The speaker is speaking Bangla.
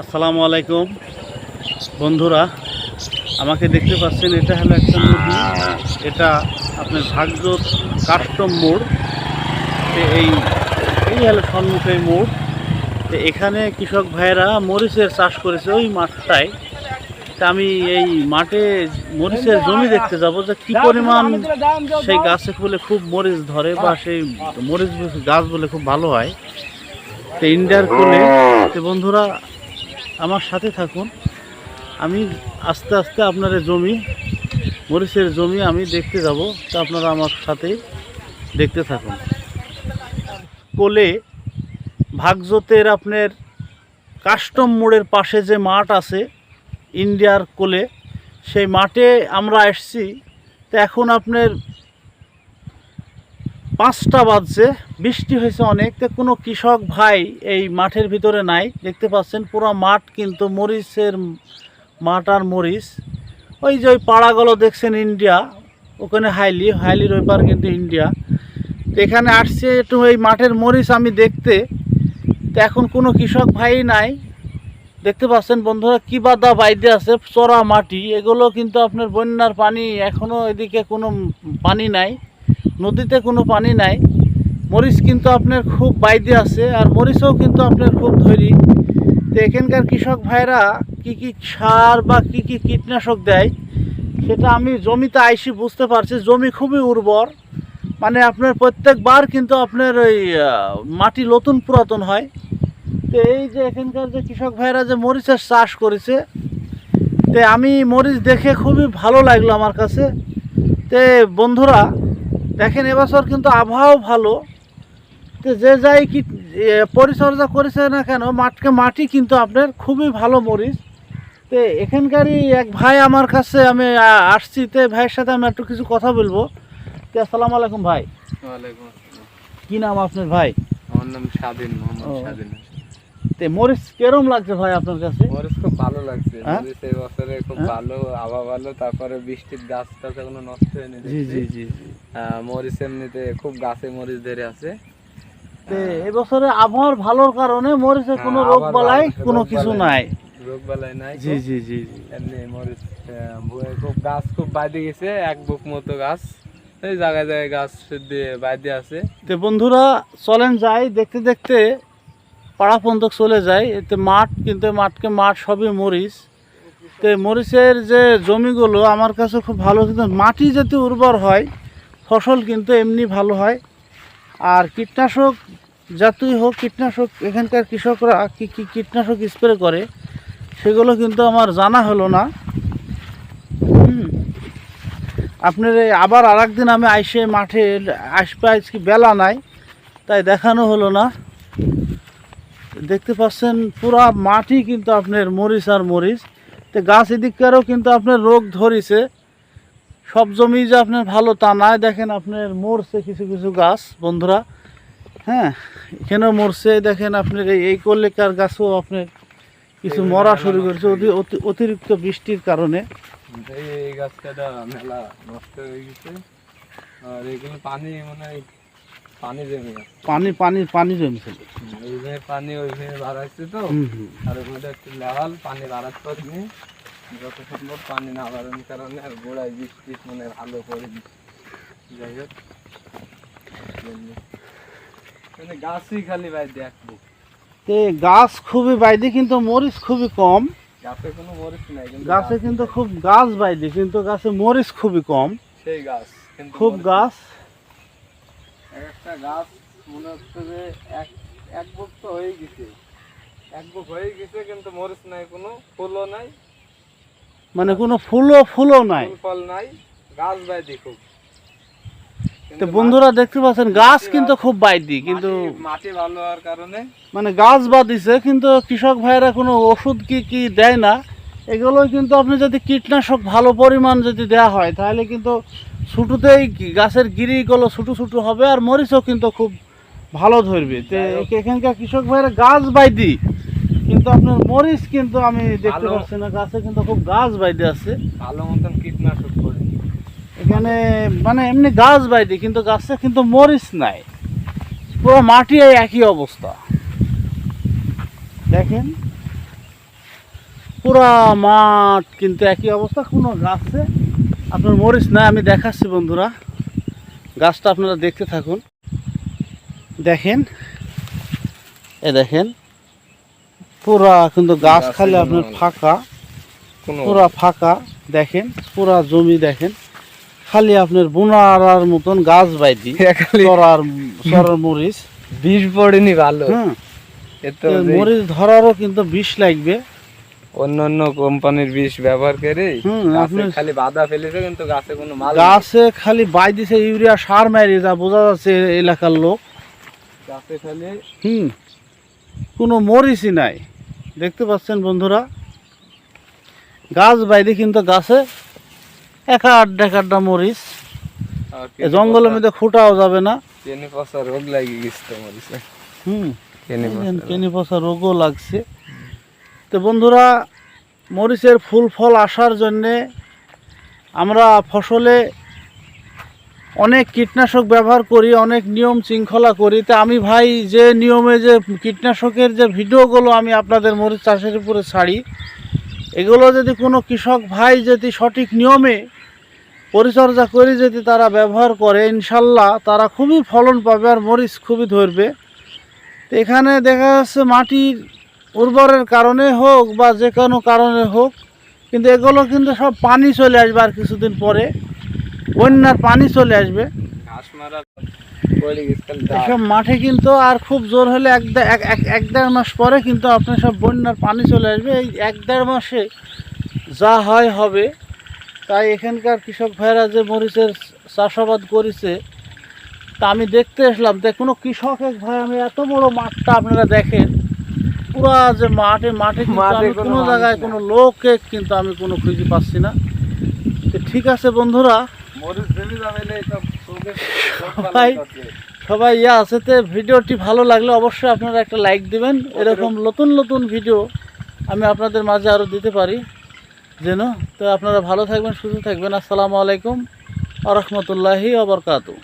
আসসালামু আলাইকুম। বন্ধুরা, আমাকে দেখতে পাচ্ছেন, এটা হলো একটা নদী। এটা আপনার ভাগ্য কাস্টম মোড়। এই এই হলো সম্মুখে মোড়। তো এখানে কৃষক ভাইয়েরা মরিচের চাষ করেছে ওই মাঠটায়। তা আমি এই মাঠে মরিচের জমি দেখতে যাব যে কি পরিমাণ সেই গাছে বলে খুব মরিচ ধরে বা সেই মরিচ গাছ বলে খুব ভালো হয়। তো ইন্ডিয়ার কোলে বন্ধুরা আমার সাথে থাকুন। আমি আস্তে আস্তে আপনার জমি, মরিচের জমি আমি দেখতে যাব। তো আপনারা আমার সাথে দেখতে থাকুন। কোলে ভাগজতের আপনার কাস্টম মোড়ের পাশে যে মাঠ আছে, ইন্ডিয়ার কোলে, সেই মাঠে আমরা এসছি। তো এখন আপনার পাঁচটা বাজছে, বৃষ্টি হয়েছে অনেক। তো কোনো কৃষক ভাই এই মাঠের ভিতরে নাই। দেখতে পাচ্ছেন পুরো মাঠ কিন্তু মরিচের মাঠ আর মরিচ। ওই যে ওই পাড়াগুলো দেখছেন ইন্ডিয়া, ওখানে হাইলি, হাইলির ওই পার কিন্তু ইন্ডিয়া। তো এখানে আসছে একটু এই মাঠের মরিচ আমি দেখতে। তো এখন কোনো কৃষক ভাই নাই। দেখতে পাচ্ছেন বন্ধুরা কি বাদা বাইদে আছে, চড়া মাটি। এগুলো কিন্তু আপনার বন্যার পানি এখনও এদিকে কোনো পানি নাই। নদীতে কোনো পানি নাই। মরিচ কিন্তু আপনার খুব বাইদে আছে আর মরিচও কিন্তু আপনার খুব ধৈরি তো এখানকার কৃষক ভাইরা কি কি সার বা কি কি কীটনাশক দেয়, সেটা আমি জমিতে আইসি বুঝতে পারছি। জমি খুবই উর্বর। মানে আপনার প্রত্যেকবার কিন্তু আপনার ওই মাটি নতুন পুরাতন হয়। তো এই যে এখানকার যে কৃষক ভাইরা যে মরিচের চাষ করেছে, তে আমি মরিচ দেখে খুবই ভালো লাগল আমার কাছে। তে বন্ধুরা দেখেন এবছর কিন্তু আবহাওয়াও ভালো। তো যে যাই কি পরিচর্যা করেছে না কেন মাঠকে মাটি কিন্তু আপনার খুবই ভালো মরিচ। তো এখানকারই এক ভাই আমার কাছে আমি আসছি তো ভাইয়ের সাথে আমি একটু কিছু কথা বলব। তো আসসালামু আলাইকুম ভাই। কি নাম আপনার ভাই? আমার নাম স্বাধীন মোহাম্মদ স্বাধীন তে মরিচ কেরম লাগছে ভাই আপনার কাছে? মরিচ খুব ভালো লাগছে। হ্যাঁ? মরিচ এই বছরে খুব হ্যাঁ? ভালো আবহাওয়া ভালো তারপরে বৃষ্টির গাছ টাছ এগুলো নষ্ট হয়নি জি জি জি মরিচ এমনিতে খুব গাছে মরিচ ধরে আছে। এবছরে আবহাওয়ার ভালোর কারণে মরিচের হ্যাঁ, কোনো রোগ বালাই কোনো কিছু নাই। রোগ বালাই নাই জি জি জি এমনি মরিচ খুব গাছ খুব বাইরে গেছে এক বুক মতো গাছ। এই জায়গায় জায়গায় গাছ দিয়ে বাইরে আছে। তো বন্ধুরা চলেন যাই দেখতে দেখতে। পাড়া পর্যন্ত চলে যায়, এতে মাঠ কিন্তু মাঠকে মাঠ সবই মরিচ। তো মরিচের যে জমিগুলো আমার কাছে খুব ভালো, কিন্তু মাটি যাতে উর্বর হয়, ফসল কিন্তু এমনি ভালো হয়। আর কীটনাশক যতই হোক, কীটনাশক এখানকার কৃষকরা কী কী কীটনাশক স্প্রে করে, সেগুলো কিন্তু আমার জানা হলো না। আপনার এই আবার আর একদিন আমি আইসে মাঠে আসবে আজকে বেলা নাই, তাই দেখানো হলো না। দেখতে পাচ্ছেন পুরা মাটি কিন্তু আপনার মরিচ আর মরিচ। তো গাছ এদিককারও কিন্তু আপনার রোগ ধরিছে। সব জমি যে আপনার ভালো তা নাই। দেখেন আপনার মরছে কিছু কিছু গাছ বন্ধুরা। হ্যাঁ এখানেও মরছে। দেখেন আপনার এই এই কল্লিকার গাছও আপনার কিছু মরা শুরু করেছে অতি- অতি- অতিরিক্ত বৃষ্টির কারণে। এই এই গাছটা মেলা নষ্ট হয়ে গেছে। আর এগুলো পানি মানে পানি জমে পানি পানি পানি জমছিল পানি ওইভাবে বাড়াচ্ছে তো। আর ওখানে একটু লেভাল পানি বাড়াতে পারিনি যত সম্ভব পানি না বাড়ানোর কারণে আর গোড়ায় বৃষ্টি মানে ভালো করে যাই হোক মানে গাছই খালি ভাই দেখব। তে গাছ খুবই বাইদি কিন্তু মরিচ খুবই কম। গাছে কোনো মরিচ নাই কিন্তু গাছে কিন্তু খুব গাছ বাইদি কিন্তু গাছে মরিচ খুবই কম। সেই গাছ খুব গাছ। একটা গাছ মনে হচ্ছে যে এক এক বুক তো হয়ে গেছে। এক বুক হয়ে গেছে কিন্তু মরিচ নাই কোনো ফুলও নাই। মানে কোনো ফুলও ফুলও নাই। ফল নাই গাছ বাইদি খুব। তো বন্ধুরা দেখতে পাচ্ছেন গাছ কিন্তু খুব বাইদি কিন্তু মাটি- ভালো হওয়ার কারণে। মানে গাছ বাদিছে কিন্তু কৃষক ভাইরা কোনো ওষুধ কি কি দেয় না। এগুলো কিন্তু আপনি যদি কীটনাশক ভালো পরিমাণ যদি দেওয়া হয় তাহলে কিন্তু ছোটোতেই গাছের গিরিগুলো ছোটো ছোটো হবে আর মরিচও কিন্তু খুব ভালো ধরবে। তো এখানকার কৃষক ভাইরা গাছ বাইদি। কিন্তু আপনার মরিচ কিন্তু আমি দেখতে পাচ্ছি না গাছে কিন্তু খুব গাছ বাইদি আছে। ভালো মতন কীটনাশক করে। এখানে মানে এমনি গাছ বাইদি কিন্তু গাছে কিন্তু মরিচ নাই। পুরো মাটি একই অবস্থা। দেখেন। পুরা মাঠ কিন্তু একই অবস্থা কোনো গাছে আপনার মরিচ নাই। আমি দেখাচ্ছি বন্ধুরা। গাছটা আপনারা দেখতে থাকুন। দেখেন। এ দেখেন। পুরা কিন্তু গাছ খালি আপনার ফাঁকা। পুরা ফাঁকা দেখেন। পুরা জমি দেখেন। খালি আপনার বোনার মতন গাছ বাইদি খালি চরার চরার মরিচ। বিষ পড়েনি ভালো। হ্যাঁ। মরিচ ধরারও কিন্তু বিষ লাগবে। অন্য অন্য কোম্পানির বিষ ব্যবহার করে আপনি- খালি বাধা ফেলেছে কিন্তু গাছে কোনো মাল গাছে খালি বাই দিছে ইউরিয়া সার মারি যা বোঝা যাচ্ছে এলাকার লোক। গাছে খালি হুম কোনো মরিচই নাই। দেখতে পাচ্ছেন বন্ধুরা গাছ বাইরে কিন্তু গাছে এক আড্ডা এক আড্ডা মরিচ। জঙ্গলের মধ্যে ফুটাও যাবে না। কেনি পচা রোগ গেছে মরিচে। হুম কেনি পচা কেনি পচা রোগও লাগছে। তো বন্ধুরা মরিচের ফুল ফল আসার জন্যে আমরা ফসলে অনেক কীটনাশক ব্যবহার করি, অনেক নিয়ম শৃঙ্খলা করি। তা আমি ভাই যে নিয়মে যে কীটনাশকের যে ভিডিওগুলো আমি আপনাদের মরিচ চাষের উপরে ছাড়ি, এগুলো যদি কোনো কৃষক ভাই যদি সঠিক নিয়মে পরিচর্যা করে যদি তারা ব্যবহার করে, ইনশাল্লাহ তারা খুবই ফলন পাবে আর মরিচ খুবই ধরবে। তো এখানে দেখা যাচ্ছে মাটির উর্বরের কারণে হোক বা যে কোনো কারণে হোক, কিন্তু এগুলো কিন্তু সব পানি চলে আসবে আর কিছুদিন পরে। বন্যার পানি চলে আসবে। এসব মাঠে কিন্তু আর খুব জোর হলে এক এক দেড় মাস পরে কিন্তু আপনার সব বন্যার পানি চলে আসবে। এই এক দেড় মাসে যা হয় হবে। তাই এখানকার কৃষক ভাইরা যে মরিচের চাষাবাদ করেছে তা আমি দেখতে আসলাম। যে কোনো কৃষক এক ভাই আমি এত বড় মাঠটা আপনারা দেখেন। পুরা যে মাঠে মাঠে কোনো কোনো জায়গায় কোনো লোককে কিন্তু আমি কোনো খুঁজে পাচ্ছি না। তো ঠিক আছে বন্ধুরা ভাই। সবাই ইয়ে আছে তো ভিডিওটি ভালো লাগলে অবশ্যই আপনারা একটা লাইক দিবেন। এরকম নতুন নতুন ভিডিও আমি আপনাদের মাঝে আরও দিতে পারি যেন? তো আপনারা ভালো থাকবেন সুস্থ থাকবেন। আসসালামু আলাইকুম আ রহমতুল্লাহি আবরকাতু